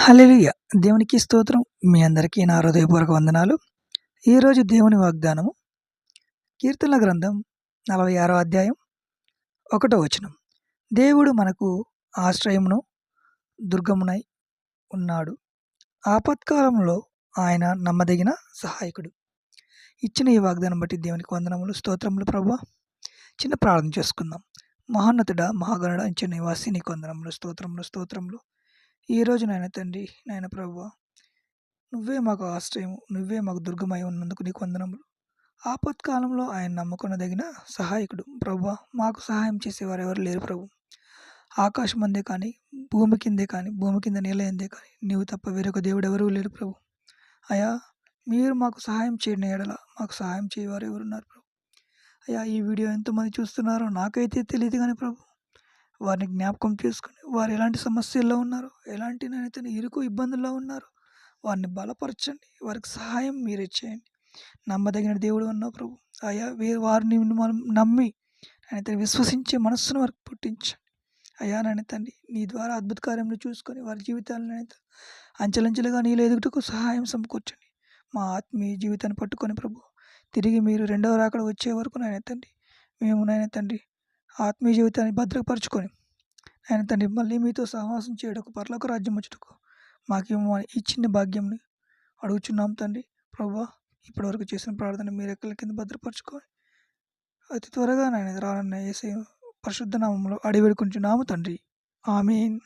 హల్లెలూయా! దేవునికి స్తోత్రం. మీ అందరికీ నా హృదయపూర్వక వందనాలు. ఈరోజు దేవుని వాగ్దానము కీర్తనల గ్రంథం 46 అధ్యాయం, ఒకటో వచనం. దేవుడు మనకు ఆశ్రయమును, దుర్గమునై ఉన్నాడు. ఆపత్కాలంలో ఆయన నమ్మదగిన సహాయకుడు. ఇచ్చిన ఈ వాగ్దానం బట్టి దేవునికి వందనములు, స్తోత్రములు ప్రభు చిన్న ప్రార్థన చేసుకుందాం. మహోన్నతుడ మహాగణుడ ఇచ్చిన నివాసి నీకు వందనములు, స్తోత్రములు, స్తోత్రములు. ఈరోజు నాయన తండ్రి, నాయన ప్రభువా, నువ్వే మాకు ఆశ్రయము, నువ్వే మాకు దుర్గమై ఉన్నందుకు నీకు వందనములు. ఆపత్కాలంలో ఆయన నమ్ముకునదగిన సహాయకుడు. ప్రభు మాకు సహాయం చేసేవారు ఎవరు లేరు ప్రభు. ఆకాశం అందే కానీ, భూమి కిందే కానీ, భూమి కింద నేల ఎందే కానీ, నీవు తప్ప వేరొక దేవుడు ఎవరూ లేరు ప్రభు. అయా మీరు మాకు సహాయం చేయని ఎడల మాకు సహాయం చేయవారు ఎవరున్నారు ప్రభు. అయ్యా ఈ వీడియో ఎంతమంది చూస్తున్నారో నాకైతే తెలియదు కానీ ప్రభు వారిని జ్ఞాపకం చేసుకుని వారు ఎలాంటి సమస్యల్లో ఉన్నారు ఎలాంటి నాయన ఇరుకు ఇబ్బందుల్లో ఉన్నారు వారిని బలపరచండి. వారికి సహాయం మీరే చేయండి. నమ్మదగిన దేవుడు అన్నావు ప్రభు. అయ్యా వే వారిని మనం నమ్మి ఆయన విశ్వసించే మనస్సును వారికి పుట్టించండి. అయ్యా నాయన తండ్రి నీ ద్వారా అద్భుత కార్యములు చూసుకొని వారి జీవితాలను అయితే అంచెలంచెలుగా నీళ్ళు ఎదుగుటకు సహాయం సమకూర్చండి. మా ఆత్మీయ జీవితాన్ని పట్టుకొని ప్రభు తిరిగి మీరు రెండవ రాకడ వచ్చే వరకు నాయన తండ్రి మేము నాయన తండ్రి ఆత్మీయ జీవితాన్ని భద్రపరచుకొని ఆయన తండ్రి మళ్ళీ మీతో సహవాసం చేయడకు పర్లోక రాజ్యం వచ్చుటకు మాకేమో ఇచ్చిన భాగ్యంని అడుగుచున్నాం తండ్రి. ప్రభా ఇప్పటివరకు చేసిన ప్రార్థన మీరు ఎక్కల కింద భద్రపరచుకొని అతి త్వరగా నాయన రానన్న ఏసే పరిశుద్ధ నామంలో అడివేడుకుంటున్నాము తండ్రి. ఆమెన్.